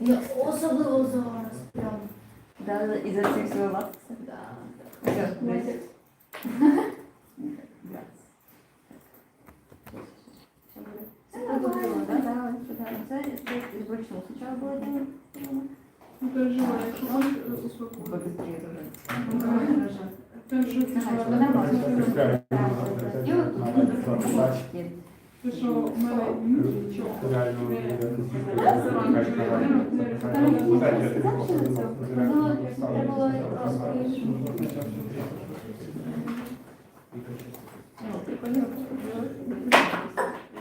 Я особливо зараз. Прям. Да, і за цих латекса. Да. Все, зручно. Спочатку було день. Не переживай, якщо можеш, успокойся. Побыстрее. Ага, нормально. І от тут Бачите. Що, в мене нічого. Реально Ну, треба було розповісти.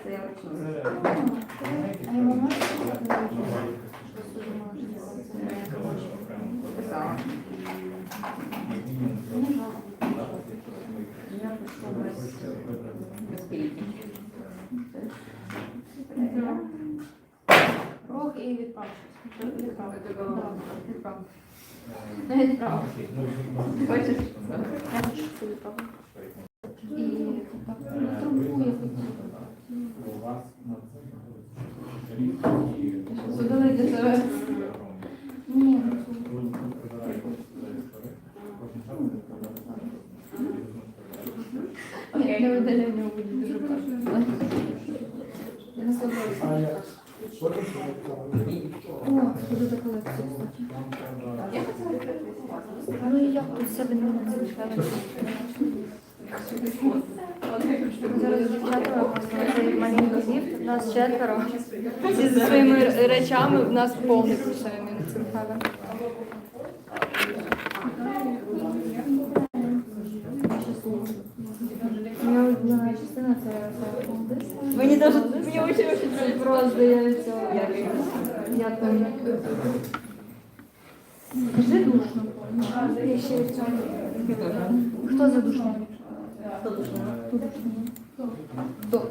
Це я вручну. А йому можна сказати, що суду може зробити? Писала. Не жалко. Я пішла без, без кільки. Рог і відправ. Відправ. Да, Відправ. Не відправ. Хочеш? Я хочу, відправ. І так, трубку я для тебе. Ні, не. Для видалення буде дуже важко. Я не. О, буду за колекцію. Не цей маленький ліфт, нас четверо. Зі своїми речами, в нас повний пішов цим хавом. Моя улюблена частина це це Мені Це просто я ще від цього. Хто за душно? Хто Хто душно? Хто?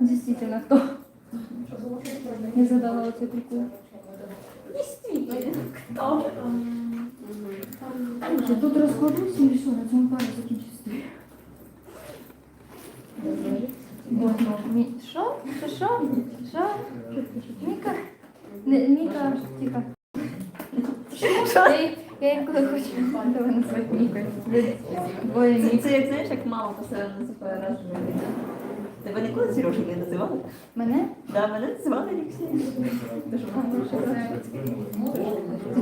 Действительно, кто? Я задала оцей прикол. Слушай, тут розкладуся і все, на цьому парі закінчиться. Мі... Що? Що? Що? Що? Міка? Не, Міка, тихо. Я, їх- я їх коли хочу назвати Мікою. Двоє Це, Мік. це як знаєш, як мама постійно називає раз. Тебе ніколи Сережа не називали? Мене? Да, мене називали Алексій. Дуже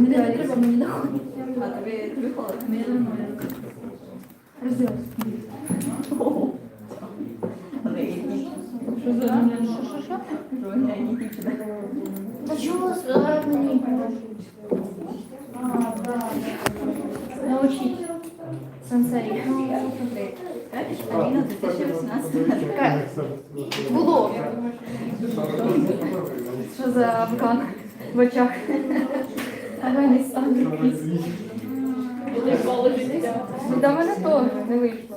не треба мені находити. А тобі тобі холодно? Розділась. Ого. Але і ні. Що за Що, що, що? Жоня, і ні чого зараз мені? Научить. Кажеш, Аліна 2018 Було. Що за Афган в очах? Афганістан. До мене теж не вийшло.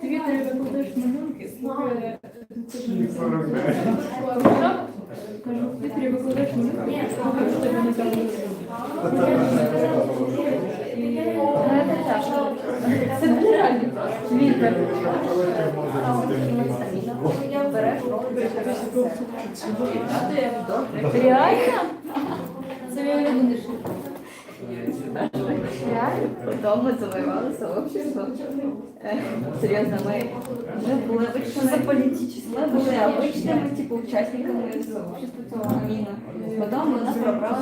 Твій не викладаєш малюнки, слухай. Ну, це нереально просто. Реально? Це шут. Реально? Потом ми завоювали сообщество. Е, Серйозно, ми вже були обичними. Ми були обичними, типу, учасниками сообщества цього Аміна. Потім вона пробрала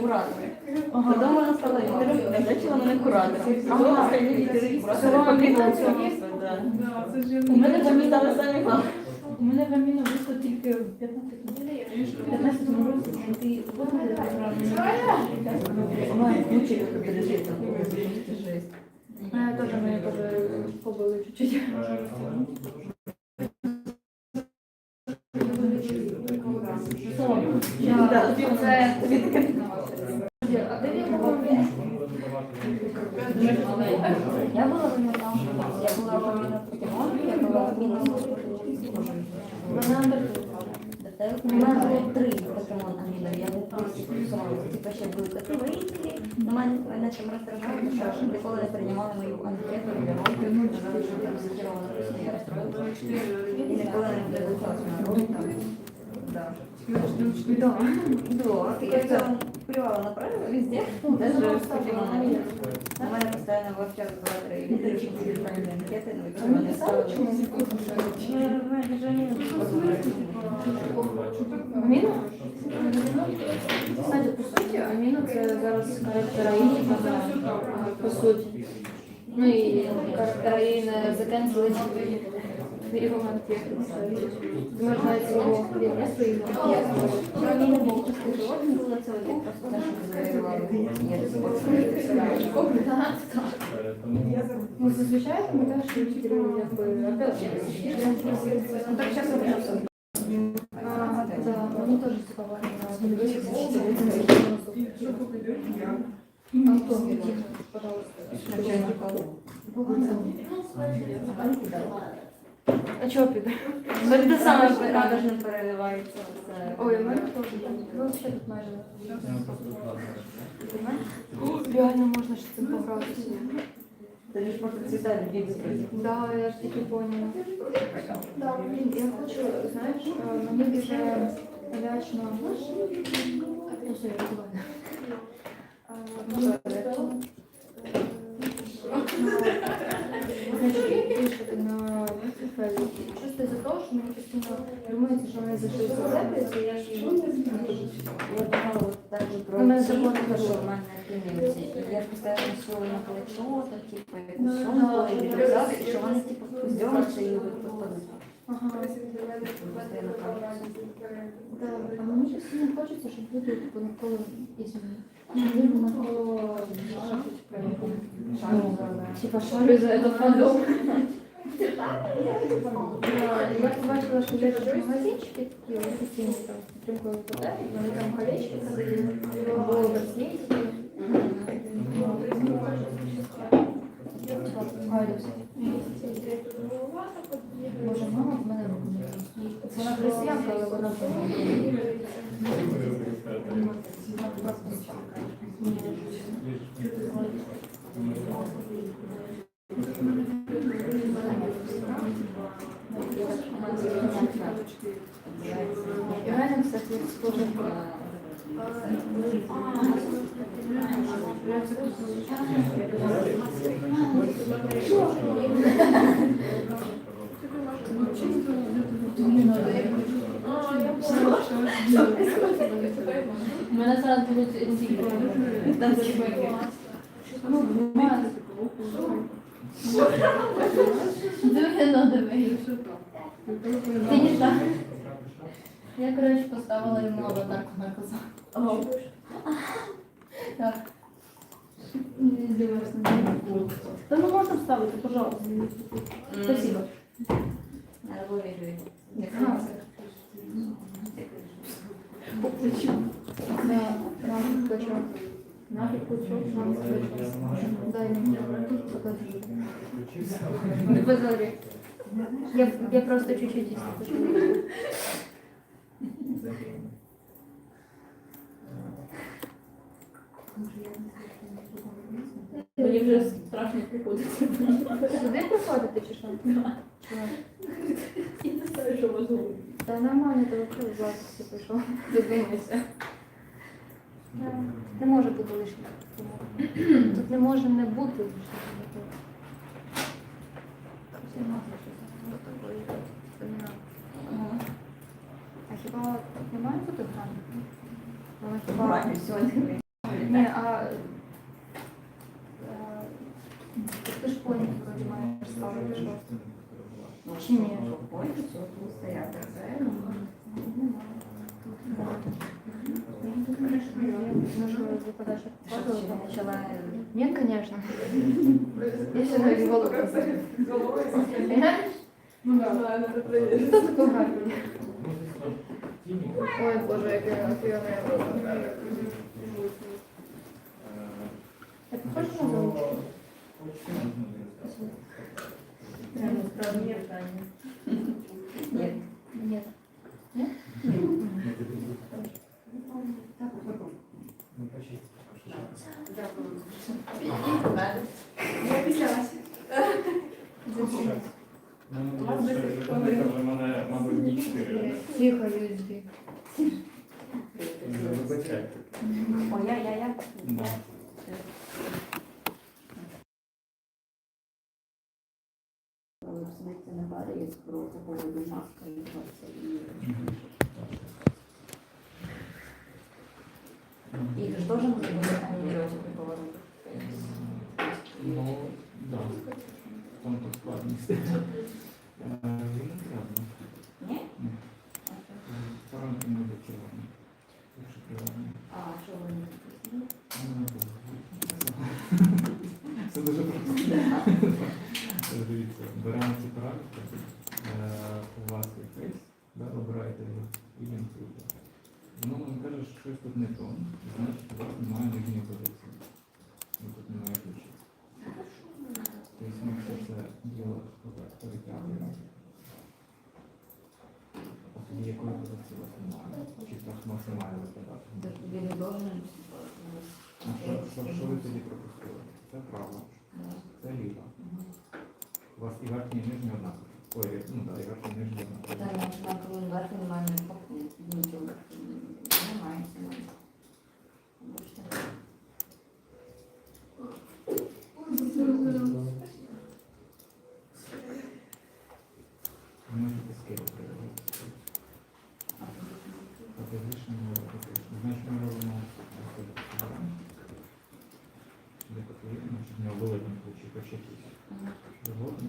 куратори. Потім вона стала лідером і назначила мене куратором. Потім остальні лідери це ж У мене вже стали самі главні. У мене в Аміна вийшло тільки 15 неділі, 15 році, що ти пережити. Теж теж побили чуть-чуть. А де він був? Я була в нього там, я була в нього Покемон, я була в мінус. Мене було три покемон Аміна, я був плюсувала. Типа ще ніколи не приймали мою анкету що там я розстроїлася. І ніколи не виходила на. Да. Да. Я это плевала направила везде, даже в Покемоне. У мене постійно в общак два-три літери, щоб ці правильні анкети, ну. Аміна? Кстати, по суті, Аміна це зараз характер Аїни, по суті. Ну і характер Аїни закенселить його анкету. Ти можеш навіть його не свої Мені не було таких животних було це один просто те, що завоювали. Я до сих пор пам'ятаю. Ну, зазвичай ми теж вчителі, якби, опять же, ну, так часто прям А, да, мені теж цікаво. Антон, тихо, пожалуйста. А чого піде? Це саме радужно переливається. Ой, у мене теж. Ви взагалі тут майже. Реально можна ще цим погратися. Це ж просто цвіта людей Да, я ж таки поняла. Да, блін, я хочу, знаєш, е, мені дуже лячно. Ну, все, я на із-за того, що мені постійно думається, що зайшли за себе, і я ж Я думала так же про мене забор що в мене клінівці. І я постійно носила на плечо, так, типу, як да, сумку, і рюкзак, і що вони, типу, здьоматься і от попадуть. Ага. А мені постійно хочеться, щоб люди типу, навколо шару. Типа шарю за это фандом. Я побачила, що є такі магазинчики, такі офіційні там, підтримкою ВПТ, і вони там колечки продають, або браслетики. Боже, мама в мене робить. Вона християнка, але вона в мене. Реально, кстати, схоже. У мене зараз будуть ці Дуже. Ти не так. Я, коротше, поставила йому на коза. Так. Не здивуєшся. Та ну можна вставити, пожалуйста. Спасибо. Нафиг плечо. Нафиг плечо, нафиг плечо. Дай мне. Тут покажи. Не позори. Я, я просто чуть-чуть здесь покажу. Мені вже страшно приходити. Сюди приходити чи що? І не знаю, що можливо. Та нормально, ти взагалі власності прийшов. Додумайся. Не може бути лишнім. Тут не може не бути щось. А хіба тут не має бути грани? Вона хіба... Сьогодні. Ні, а... е, Ти ж поняв, вроді маєш ставити що. Чи ні? Ой, що тут стояти. Ну что, выпадаешь Що ти ще не почала? Нет, конечно. Я все на голову. Понимаешь? Ну так, треба перевірити. Кто такой гарный? Ой, боже, я офигенная Это похоже на золушку? Ні. Нет. Я після вас. Ну, це вже в мене, мабуть, ні чотири. Тихо, USB. Вибачайте. Ой, я, я, я. Да. Це не падає з про поводу маска і це і Их же тоже нужно будет анимировать при поворотах. Ну, да. В тому то складність. Е, Він не треба. Ні? Ні. Парамки не буде червоні. Якщо приватні. А що ви не записали? Ну, не буде. Це дуже просто. Дивіться, беремо ці параметри, е, у вас фейс, да, обираєте його і він тут. Воно вам каже, що щось тут не то, значить у вас немає нижньої позиції. Ну, тут немає ключів. Тобто ми все це діло перетягуємо. А тоді якої позиції у вас немає? Чи так максимально виглядати? А що, ви тоді пропустили? Це право, це ліво. У вас і верхня, і нижня однакові. Ой, ну так, і верхня, і нижня однакові. Та ні, на коли верху немає нічого. Немає немає. Можете скидати. А ти рішення. Значить, ми робимо де потрібно, щоб не були там ключі,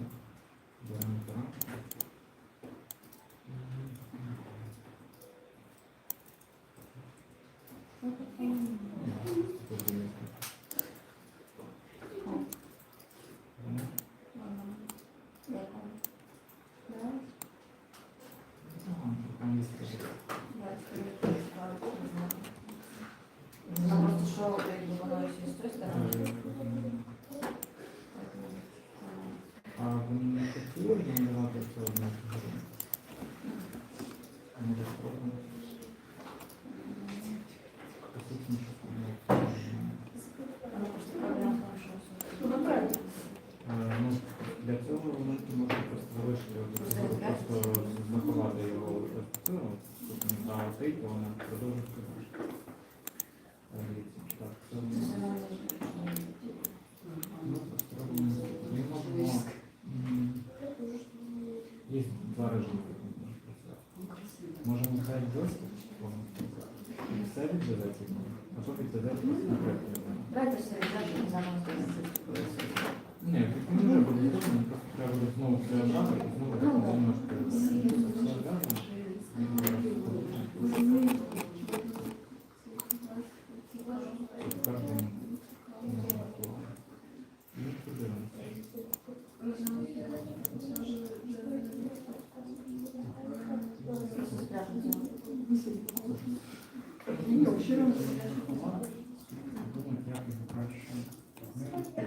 Thank you.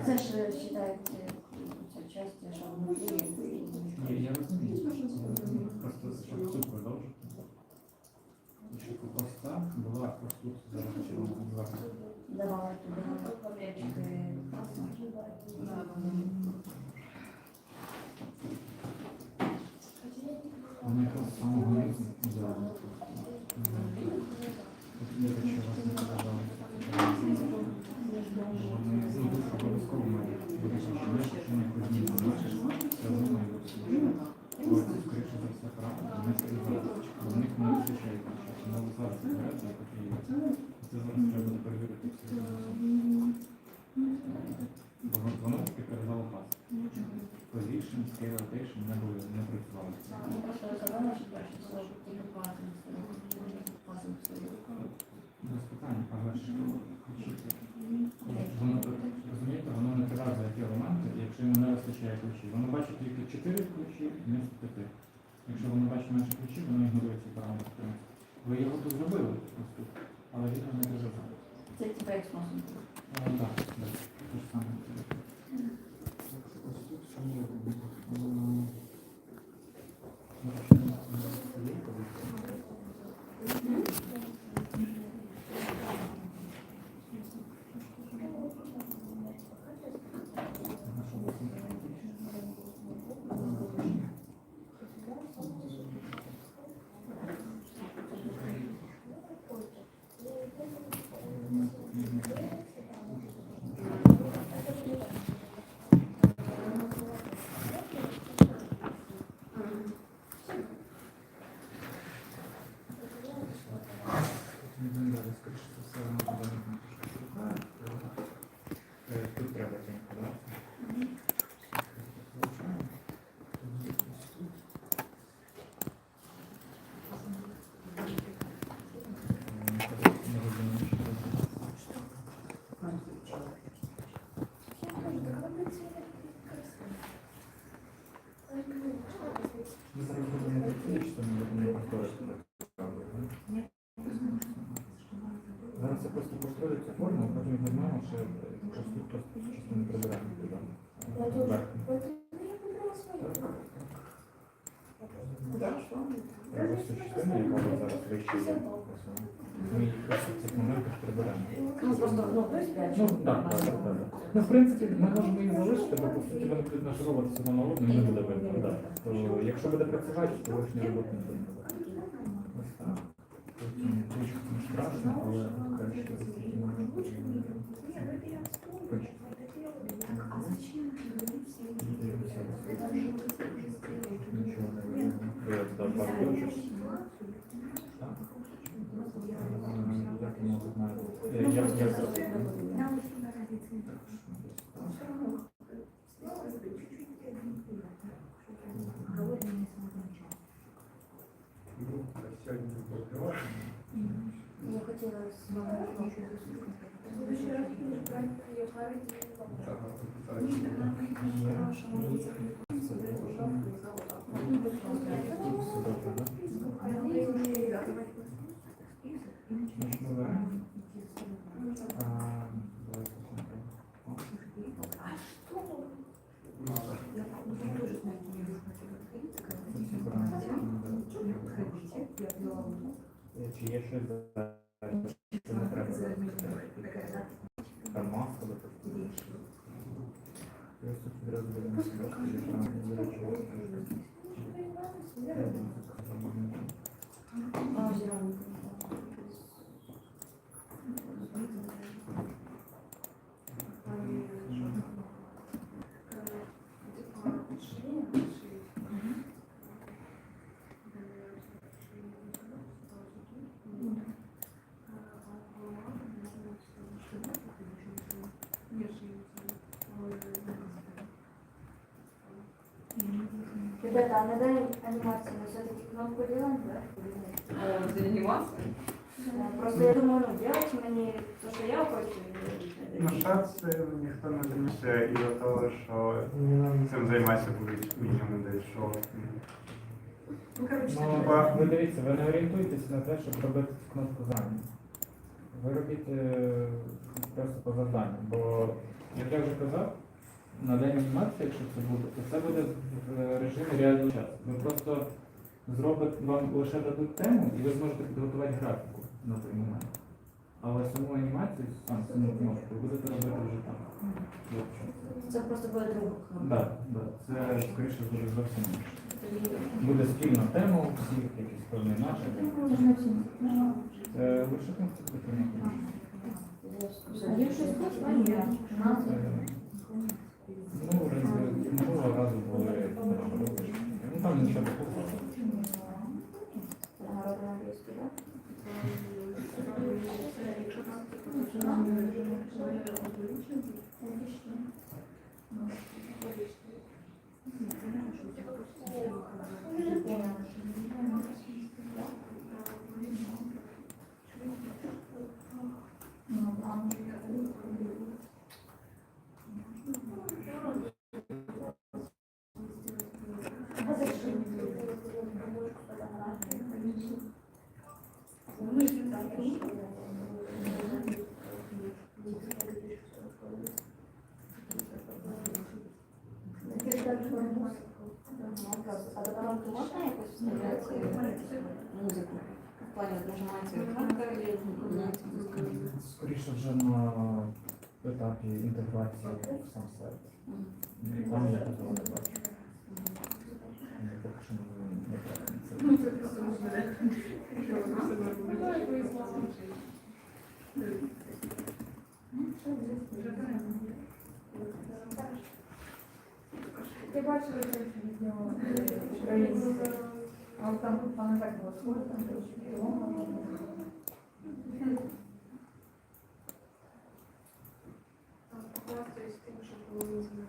Це ж вважається ця частина, що якби, Ні, я розумію. Просто щоб продовжити. І щоб була тут зараз давала туди класно. Вона самого низу зелена. Розумієте, воно не прив'язує ті елементи, якщо йому не вистачає ключів. Воно бачить тільки 4 ключі вмісто 5. Якщо воно бачить менше ключів, воно ігнорує ці параметри. Ви його тут зробили, просто, але він не дуже Це типа як. Е, Так, так, те ж саме. Ось тут що ми робимо? М, ну, що у нас є позиція? але скоріше за все, воно туди не трошки шукає. Е, Тут треба ця інформація. Залишаємо. Тоді ось тут. Е, не розумію, що це. Ми зараз будемо такі, що ми будемо повторити. Зараз я просто цю форму, а потім віднімаємо ще просто просто частину прибираємо туди. Ось цю яка буде зараз вона. Ми її просто в цих моментах приберемо. Ну, просто, ну. Ну, так, так, так, так. Ну, в принципі, ми можемо її залишити, бо по суті вони будуть наш робот все одно одно і не буде видно. Да. То, якщо буде працювати, то лишній робот не буде. Ось так. Потім трішки не страшно, але краще ось такі моменти. Хоч. Нічого не видно. Я туди пару точок. Так. Ем, Як воно тут має бути? Я- я- я зроблю. Я хотіла з вами Все добре, да? Значить, ми беремо. А, давайте посмотрим. Ці брали. Е, Чи є щось за- що не треба? Там маска, допустим. Я ось тут відразу дивимося, що там є речі. Ребята, а на данной анимации кнопку делаем, да? Да, Просто я думаю, ну, делать мені то, що я хочу. На шанси ніхто не займається і до того, що цим займатися будуть мінімум десь що. Ну, ви дивіться, ви не орієнтуєтесь на те, щоб робити цю кнопку зайнято. Ви робіть е, просто по завданню. Бо, як я вже казав, на день анімації, якщо це буде, то це буде в е, режимі реального часу. Ви просто зробите, вам лише дадуть тему і ви зможете підготувати графіку на той момент. Але саму анімацію, сам саму кнопку, ви будете робити вже там. Це. Просто буде друга кнопка. Так, да, це скоріше буде зовсім інше. Буде спільна тема у всіх, якийсь певний наших. Е, Лише. А є? Ну, минулого разу були ну там нічого такого. Народна англійська, А до коронки можна якось вставляти музику? В плані нажимається кнопка і Скоріше вже на етапі інтеграції в сам сайт. Там я такого не бачу. Ні, Поки що не- не бачу. Я бачила, що від нього проліз. Е, Але там вона так була схожа, там трошки ломано. Попасти з тим, що було з ним.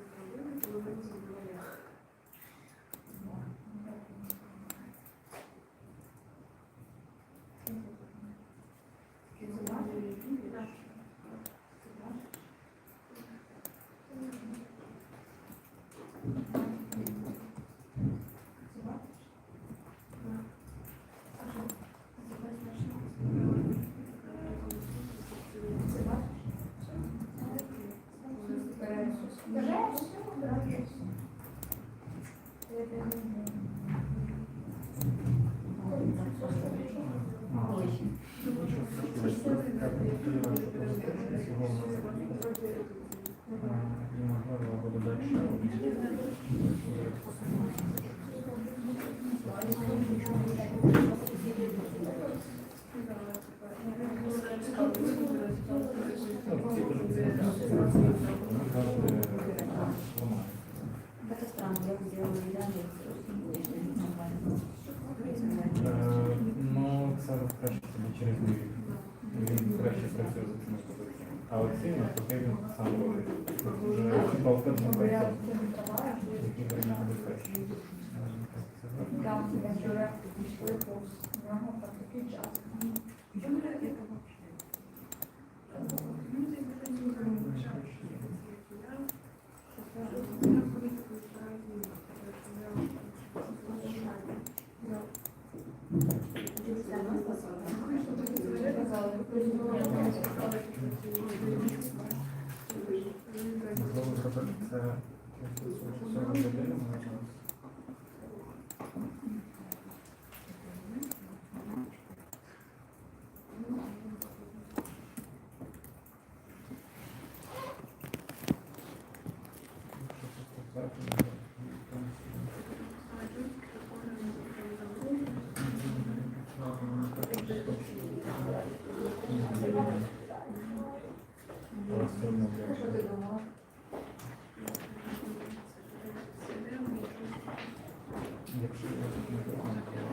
Ну, це краще собі через дві. Він краще працює за цими позиціями. А оці навпаки він сам робить. Вже на балкон. Які варіанти безпечні. Скажімо так, це гарно. Можливо, зробити це якось 40 годин, може. Якщо я тут не приймаю, то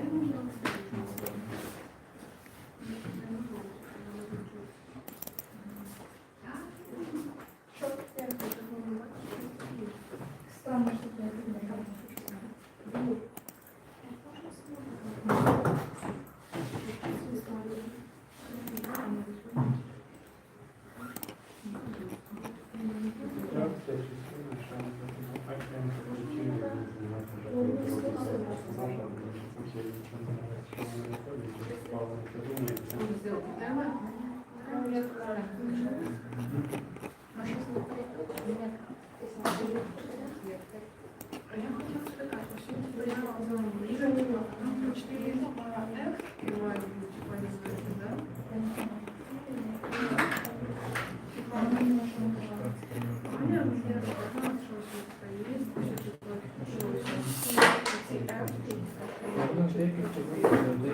Ну, деяких людей,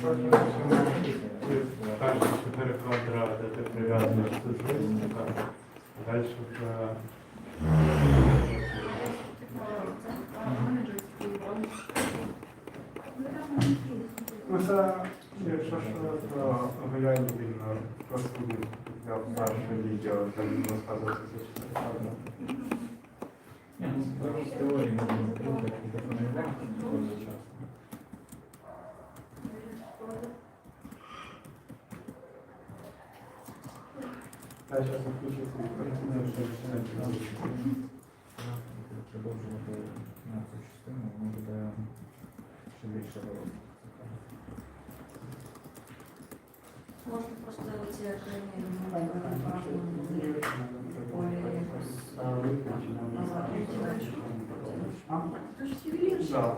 Кажуть, 4 квадрати, ти прив'язуєш зв'язка. Далі вже Ну, це, якщо що, то глянь він просто я перше відео, там розказується за 4 квадрати. Ну, зараз в теорії можна зробити, як допомагати, одночасно. Я зараз включу свій працюю, що ще не Продовжувати на цю частину, воно буде ще більше робити. Можно просто эти окружения по-разному делать. Более якось Так. Це так,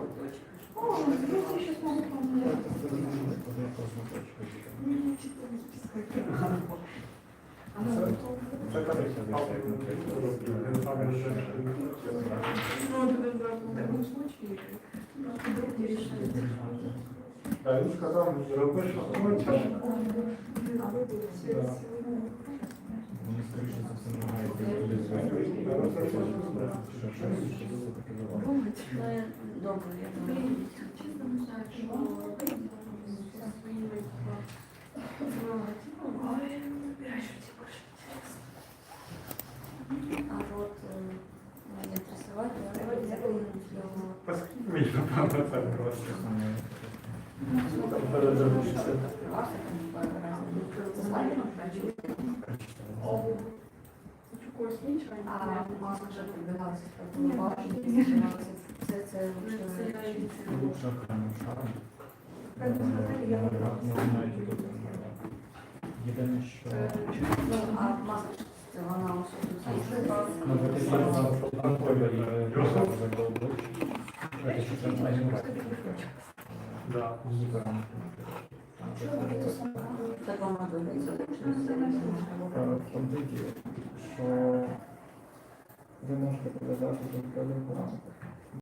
Так, він сказав, зроби, що хочеш. Вони скоріше за все намагаються люди звикнути, що щось все-таки буває. Ну, я- добре, я думаю. А вот э, меня интересовать, я его Поскільки мені, напевно, це просто. А маска вже прибігалася, побачити, це це Лучше окремим шаром. Не знаю, чи тут Єдине, що а маска це вона особливо. Ну, вот если я знал, что там Коля и Лёша заголовок, это что-то не Да. В такому вигляді. В тому діло, що ви можете прив'язати до певних параметрів.